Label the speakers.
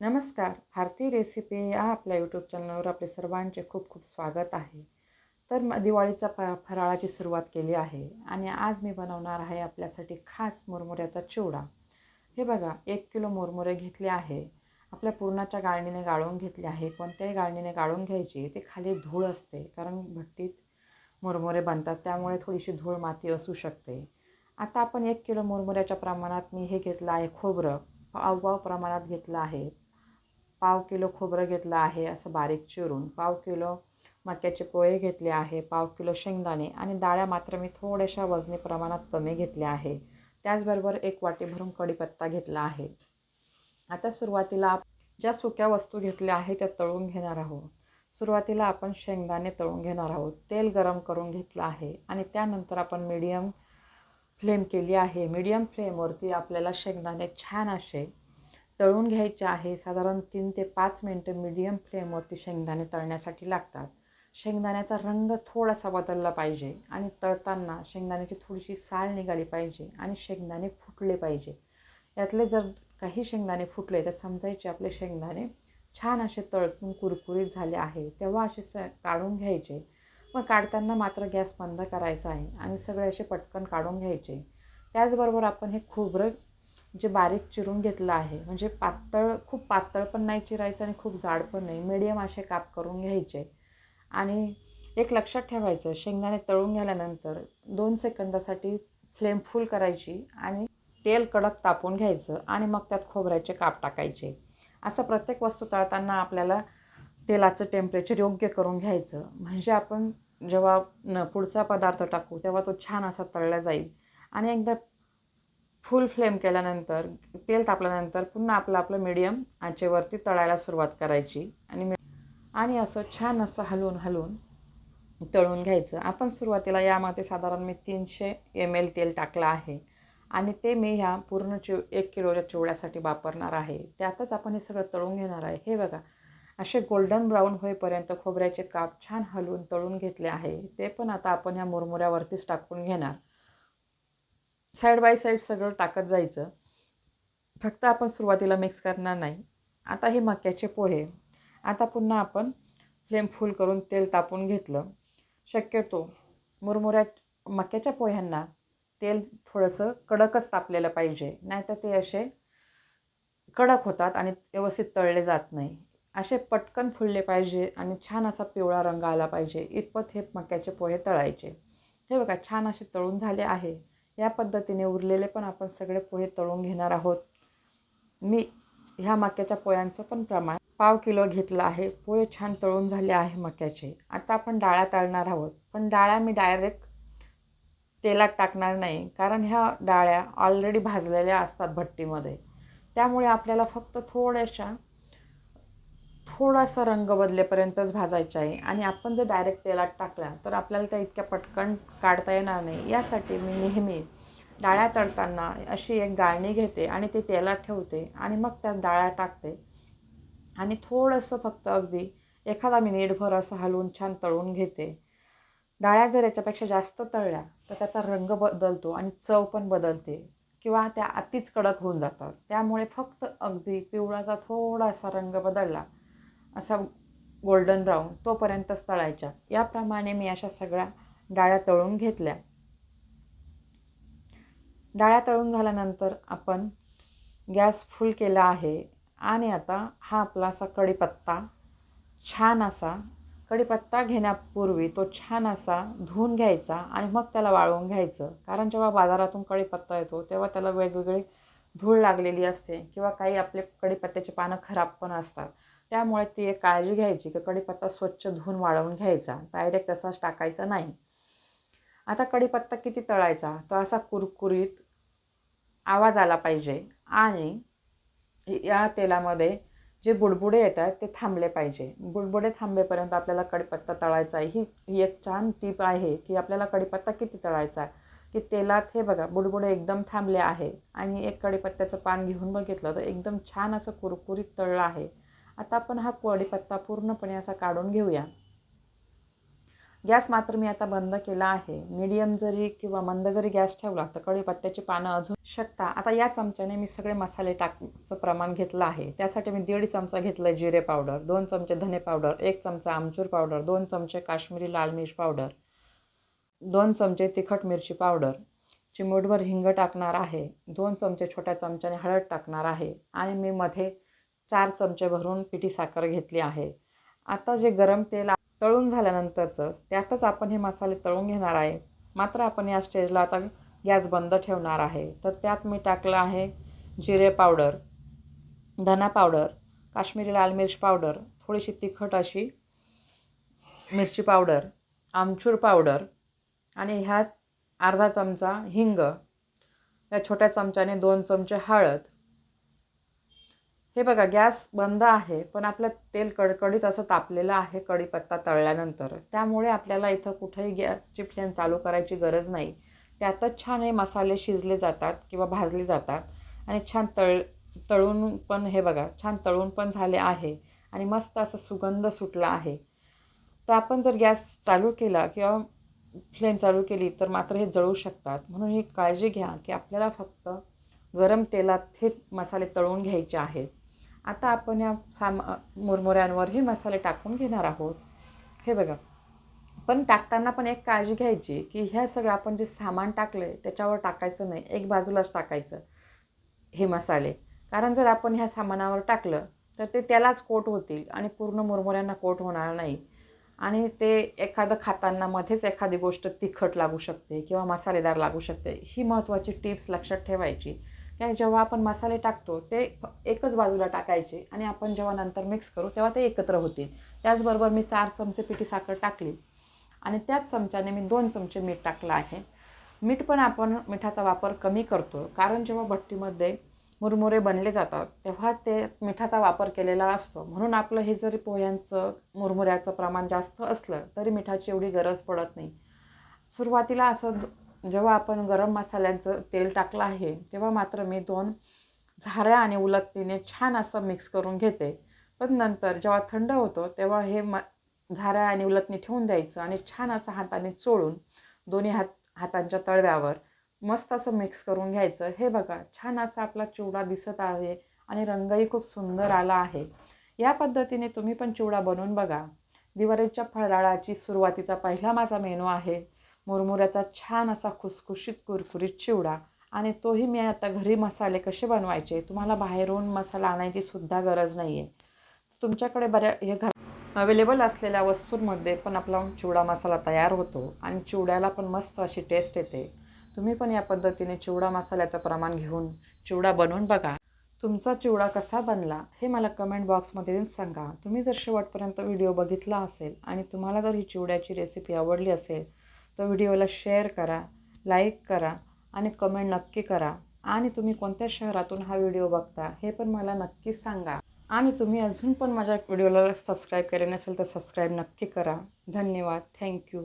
Speaker 1: नमस्कार. भारतीय रेसिपी या आपल्या यूट्यूब चॅनलवर आपले सर्वांचे खूप खूप स्वागत आहे. तर म दिवाळीचा फ फराळाची सुरुवात केली आहे आणि आज मी बनवणार आहे आपल्यासाठी खास मुरमुऱ्याचा चिवडा. हे बघा एक किलो मुरमुरे घेतले आहे. आपल्या पूर्णाच्या गाळणीने गाळून घेतले आहे. कोणत्याही गाळणीने गाळून घ्यायची ते खाली धूळ असते कारण भट्टीत मुरमुरे बनतात त्यामुळे थोडीशी धूळ माती असू शकते. आता आपण एक किलो मुरमुऱ्याच्या प्रमाणात मी हे घेतलं आहे खोबरं. अव्वाव प्रमाणात घेतलं आहे. पाव किलो खोबरं घेतलं आहे असं बारीक चिरून. पाव किलो मक्याचे पोहे घेतले आहे पाव किलो शेंगदाणे आणि डाळ्या मात्र मी थोड्याशा वजनी प्रमाणात कमी घेतल्या आहे. त्याचबरोबर एक वाटी भरून कढीपत्ता घेतला आहे. आता सुरुवातीला ज्या सुक्या वस्तू घेतल्या आहे त्या तळून घेणार आहोत. सुरुवातीला आपण शेंगदाणे तळून घेणार आहोत. तेल गरम करून घेतलं आहे आणि त्यानंतर आपण मीडियम फ्लेम केली आहे. मीडियम फ्लेमवरती आपल्याला शेंगदाणे छान असे तळून घ्यायचे आहे. साधारण तीन ते पाच मिनटं मीडियम फ्लेमवरती शेंगदाणे तळण्यासाठी लागतात. शेंगदाण्याचा रंग थोडासा बदलला पाहिजे आणि तळताना शेंगदाण्याची थोडीशी साल निघाली पाहिजे आणि शेंगदाणे फुटले पाहिजे. यातले जर काही शेंगदाणे फुटले तर समजायचे आपले शेंगदाणे छान असे तळतून कुरकुरीत झाले आहे तेव्हा असे स काढून घ्यायचे. मग काढताना मात्र गॅस बंद करायचा आहे आणि सगळे असे पटकन काढून घ्यायचे. त्याचबरोबर आपण हे खोबरं जे बारीक चिरून घेतलं आहे. म्हणजे पातळ खूप पातळ पण नाही चिरायचं आणि खूप जाड पण नाही. मिडियम असे काप करून घ्यायचे. आणि एक लक्षात ठेवायचं शेंगदाणे तळून गेल्यानंतर दोन सेकंदासाठी फ्लेम फुल करायची आणि तेल कडक तापून घ्यायचं आणि मग त्यात खोबऱ्याचे काप टाकायचे. असं प्रत्येक वस्तू तळताना आपल्याला तेलाचं टेम्परेचर योग्य करून घ्यायचं. म्हणजे आपण जेव्हा न पुढचा पदार्थ टाकू तेव्हा तो छान असा तळला जाईल. आणि एकदा फुल फ्लेम केल्यानंतर तेल तापल्यानंतर पुन्हा आपलं आपलं मिडियम आचेवरती तळायला सुरुवात करायची. आणि आणि असं छान असं हलवून हलवून तळून घ्यायचं. आपण सुरुवातीला यामध्ये साधारण मी तीनशे एम एल तेल टाकलं आहे. आणि ते मी ह्या पूर्ण चिव एक किलोच्या चिवड्यासाठी वापरणार आहे. त्यातच आपण हे सगळं तळून घेणार आहे. हे बघा असे गोल्डन ब्राऊन होईपर्यंत खोबऱ्याचे काप छान हलवून तळून घेतले आहे. ते पण आता आपण ह्या मुरमुऱ्यावरतीच टाकून घेणार. साईड बाय साईड सगळं टाकत जायचं. फक्त आपण सुरुवातीला मिक्स करणार नाही. आता हे मक्याचे पोहे. आता पुन्हा आपण फ्लेम फुल करून तेल तापून घेतलं. शक्यतो मुरमुऱ्या मक्याच्या पोह्यांना तेल थोडंसं कडकच तापलेलं पाहिजे. नाहीतर ते असे कडक होतात आणि व्यवस्थित तळले जात नाही. असे पटकन फुलले पाहिजे आणि छान असा पिवळा रंग आला पाहिजे. इतपत हे मक्याचे पोहे तळायचे. हे बघा छान असे तळून झाले आहे. या पद्धतीने उरलेले पण आपण सगळे पोहे तळून घेणार आहोत. मी ह्या मक्याच्या पोह्यांचं पण प्रमाण पाव किलो घेतलं आहे. पोहे छान तळून झाले आहे मक्याचे. आता आपण डाळ्या तळणार आहोत. पण डाळ्या मी डायरेक्ट तेलात टाकणार नाही. कारण ह्या डाळ्या ऑलरेडी भाजलेल्या असतात भट्टीमध्ये. त्यामुळे आपल्याला फक्त थोड्याशा थोडासा रंग बदलेपर्यंतच भाजायचा आहे. आणि आपण जर डायरेक्ट तेलात टाकला तर आपल्याला त्या इतक्या पटकन काढता येणार नाही. यासाठी मी नेहमी डाळ्या तळताना अशी एक गाळणी घेते आणि ती तेलात ठेवते आणि मग त्यात डाळ्या टाकते. आणि थोडंसं फक्त अगदी एखादा मिनिटभर असं हलवून छान तळून घेते. डाळ्या जर याच्यापेक्षा जास्त तळल्या तर त्याचा रंग बदलतो आणि चव पण बदलते किंवा त्या अतिच कडक होऊन जातात. त्यामुळे फक्त अगदी पिवळाचा थोडासा रंग बदलला असा गोल्डन ब्राऊन तोपर्यंतच तळायच्या. याप्रमाणे मी अशा सगळ्या डाळ्या तळून घेतल्या. डाळ्या तळून झाल्यानंतर आपण गॅस फुल केला आहे आणि आता हा आपला असा कढीपत्ता छान असा कढीपत्ता घेण्यापूर्वी तो छान असा धुवून घ्यायचा आणि मग त्याला वाळवून घ्यायचं. कारण जेव्हा बाजारातून कढीपत्ता येतो तेव्हा त्याला वेगवेगळी धूळ लागलेली असते किंवा काही आपले कढीपत्त्याची पानं खराब पण असतात. त्यामुळे ती एक काळजी घ्यायची की कढीपत्ता स्वच्छ धुवून वाळवून घ्यायचा. डायरेक्ट तसाच टाकायचा नाही. आता कढीपत्ता किती तळायचा? तो असा कुरकुरीत आवाज आला पाहिजे. आणि या तेलामध्ये जे बुडबुडे येतात ते थांबले पाहिजे. बुडबुडे थांबेपर्यंत आपल्याला कढीपत्ता तळायचा आहे. ही ही एक छान टीप आहे की आपल्याला कढीपत्ता किती तळायचा? आहे की तेलात हे बघा बुडबुडे एकदम थांबले आहे. आणि एक कढीपत्त्याचं पान घेऊन बघितलं तर एकदम छान असं कुरकुरीत तळलं आहे. आता आपण हा कढीपत्ता पूर्णपणे असा काढून घेऊया. गॅस मात्र मी आता बंद केला आहे. मीडियम जरी किंवा मंद जरी गॅस ठेवला तर कढीपत्त्याची पानं अजून शकता. आता या चमच्याने मी सगळे मसाले टाकचं प्रमाण घेतलं आहे. त्यासाठी मी दीड चमचा घेतलं जिरे पावडर दोन चमचे धने पावडर एक चमचा आमचूर पावडर दोन चमचे काश्मीरी लाल मिर्च पावडर दोन चमचे तिखट मिरची पावडर. चिमूटभर हिंग टाकणार आहे. दोन चमचे छोट्या चमच्याने हळद टाकणार आहे. आणि मी मध्ये चार चमचे भरून पिठी साखर घेतली आहे. आता जे गरम तेल तळून झाल्यानंतरचं त्यातच आपण हे मसाले तळून घेणार आहे. मात्र आपण या स्टेजला आता गॅस बंद ठेवणार आहे. तर त्यात मी टाकलं आहे जिरे पावडर धना पावडर काश्मीरी लाल मिर्च पावडर थोडीशी तिखट अशी मिरची पावडर आमचूर पावडर आणि ह्यात अर्धा चमचा हिंग या छोट्या चमच्याने दोन चमचे हळद हे बघा गॅस बंद आहे पण आपलं तेल कडकडीत असं तापलेलं आहे कढीपत्ता तळल्यानंतर. त्यामुळे आपल्याला इथं कुठेही गॅसची फ्लेम चालू करायची गरज नाही. त्यातच छान हे मसाले शिजले जातात किंवा भाजले जातात. आणि छान तळ तळून पण हे बघा छान तळून पण झाले आहे. आणि मस्त असं सुगंध सुटला आहे. तर आपण जर गॅस चालू केला किंवा फ्लेम चालू केली तर मात्र हे जळू शकतात. म्हणून ही काळजी घ्या की आपल्याला फक्त गरम तेलात हे मसाले तळून घ्यायचे आहेत. आता आपण या साम मुरमुऱ्यांवर हे मसाले टाकून घेणार आहोत. हे बघा. पण टाकताना पण एक काळजी घ्यायची की ह्या सगळं आपण जे सामान टाकलं आहे त्याच्यावर टाकायचं नाही. एक बाजूलाच टाकायचं हे मसाले. कारण जर आपण ह्या सामानावर टाकलं तर ते त्यालाच कोट होतील आणि पूर्ण मुरमुऱ्यांना कोट होणार नाही. आणि ते एखादं खाताना मध्येच एखादी गोष्ट तिखट लागू शकते किंवा मसालेदार लागू शकते. ही महत्त्वाची टिप्स लक्षात ठेवायची. की जेव्हा आपण मसाले टाकतो ते एकच बाजूला टाकायचे आणि आपण जेव्हा नंतर मिक्स करू तेव्हा ते एकत्र होतील. त्याचबरोबर मी चार चमचे पिठी साखर टाकली आणि त्याच चमच्याने मी दोन चमचे मीठ टाकलं आहे. मीठ पण आपण मिठाचा वापर कमी करतो कारण जेव्हा भट्टीमध्ये मुरमुरे बनले जातात तेव्हा ते मिठाचा वापर केलेला असतो. म्हणून आपलं हे जरी पोह्यांचं मुरमुऱ्याचं प्रमाण जास्त असलं तरी मिठाची एवढी गरज पडत नाही. सुरुवातीला असं जेव्हा आपण गरम मसाल्यांचं तेल टाकलं आहे तेव्हा मात्र मी दोन झाऱ्या आणि उलटतीने छान असं मिक्स करून घेते. पण नंतर जेव्हा थंड होतो तेव्हा हे म झाऱ्या आणि उलटणी ठेवून द्यायचं आणि छान असं हाताने चोळून दोन्ही हात हातांच्या तळव्यावर मस्त असं मिक्स करून घ्यायचं. हे बघा छान असा आपला चिवडा दिसत आहे आणि रंगही खूप सुंदर आला आहे. या पद्धतीने तुम्ही पण चिवडा बनवून बघा. दिवाळीच्या फराळाची सुरुवातीचा पहिला माझा मेनू आहे. मुरमुऱ्याचा छान असा खुसखुशीत कुरकुरीत चिवडा. आणि तोही मी आता घरी मसाले कसे बनवायचे? तुम्हाला बाहेरून मसाला आणायची सुद्धा गरज नाही आहे तुमच्याकडे बऱ्या हे घर अवेलेबल असलेल्या वस्तूंमध्ये पण आपला चिवडा मसाला तयार होतो. आणि चिवड्याला पण मस्त अशी टेस्ट येते. तुम्ही पण या पद्धतीने चिवडा मसाल्याचं प्रमाण घेऊन चिवडा बनवून बघा. तुमचा चिवडा कसा बनला हे मला कमेंट बॉक्समध्ये सांगा. तुम्ही जर शेवटपर्यंत व्हिडिओ बघितला असेल आणि तुम्हाला जर ही चिवड्याची रेसिपी आवडली असेल तो व्हिडिओला शेअर करा लाईक करा आणि कमेंट नक्की करा. आणि तुम्ही कोणत्या शहरातून हा व्हिडिओ बघता हे पण मला नक्की सांगा. आणि तुम्ही अजून पण माझ्या व्हिडिओला सबस्क्राईब केले नसेल तर सबस्क्राईब नक्की करा. धन्यवाद. थँक्यू